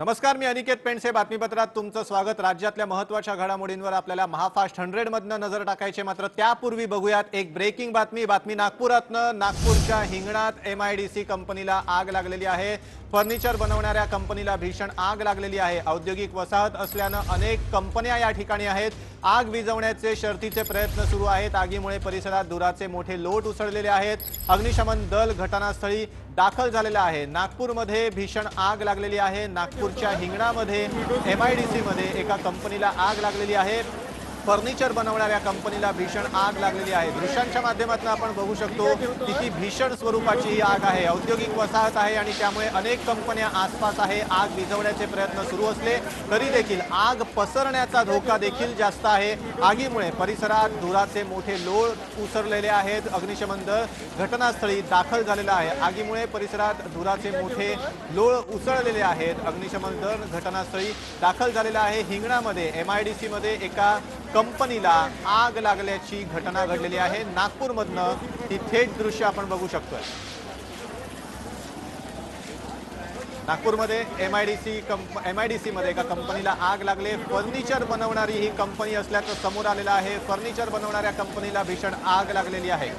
नमस्कार मी अनिकेत पेंडसे बातमीपत्रात तुमचं स्वागत. राज्यातल्या महत्त्वाच्या घडामोडींवर आपल्याला महाफास्ट हंड्रेड मधनं नजर टाकायची मात्र त्यापूर्वी बघूयात एक ब्रेकिंग बातमी. बातमी नागपुरातनं नागपूरच्या हिंगणात एम आय डी सी कंपनीला आग लागलेली आहे. फर्निचर बनवणाऱ्या कंपनीला भीषण आग लागलेली आहे. औद्योगिक वसाहत असल्यानं अनेक कंपन्या या ठिकाणी आहेत. आग विझवण्याचे शर्तीचे प्रयत्न सुरू आहेत. आगीमुळे परिसरात धुराचे मोठे लोट उसळलेले आहेत. अग्निशमन दल घटनास्थळी दाखल झालेलं आहे. नागपूरमध्ये भीषण आग लागलेली आहे. नागपूरच्या हिंगणामध्ये एम आय डी सीमध्ये एका कंपनीला आग लागलेली आहे. फर्निचर बनवणाऱ्या कंपनीला भीषण आग लागलेली आहे. दृश्यांच्या माध्यमातून आपण बघू शकतो की ती भीषण स्वरूपाची ही आग आहे. औद्योगिक वसाहत आहे आणि त्यामुळे अनेक कंपन्या आसपास आहे. आग विझवण्याचे प्रयत्न सुरू असले तरी देखील आग पसरण्याचा धोका देखील जास्त आहे. आगीमुळे परिसरात धुराचे मोठे लोळ उसरलेले आहेत. अग्निशमन दल घटनास्थळी दाखल झालेला आहे. आगीमुळे परिसरात धुराचे मोठे लोळ उसळलेले आहेत. अग्निशमन दल घटनास्थळी दाखल झालेला आहे. हिंगणामध्ये एम आय डी सीमध्ये एका कंपनीला आग लागल्याची घटना घडलेली आहे. नागपूरमधनं ही थेट दृश्य आपण बघू शकतोय. नागपूरमध्ये एम आय डी सी कंप एम आय डी सीमध्ये एका कंपनीला आग लागले. फर्निचर बनवणारी ही कंपनी असल्याचं समोर आलेलं आहे. फर्निचर बनवणाऱ्या कंपनीला भीषण आग लागलेली आहे.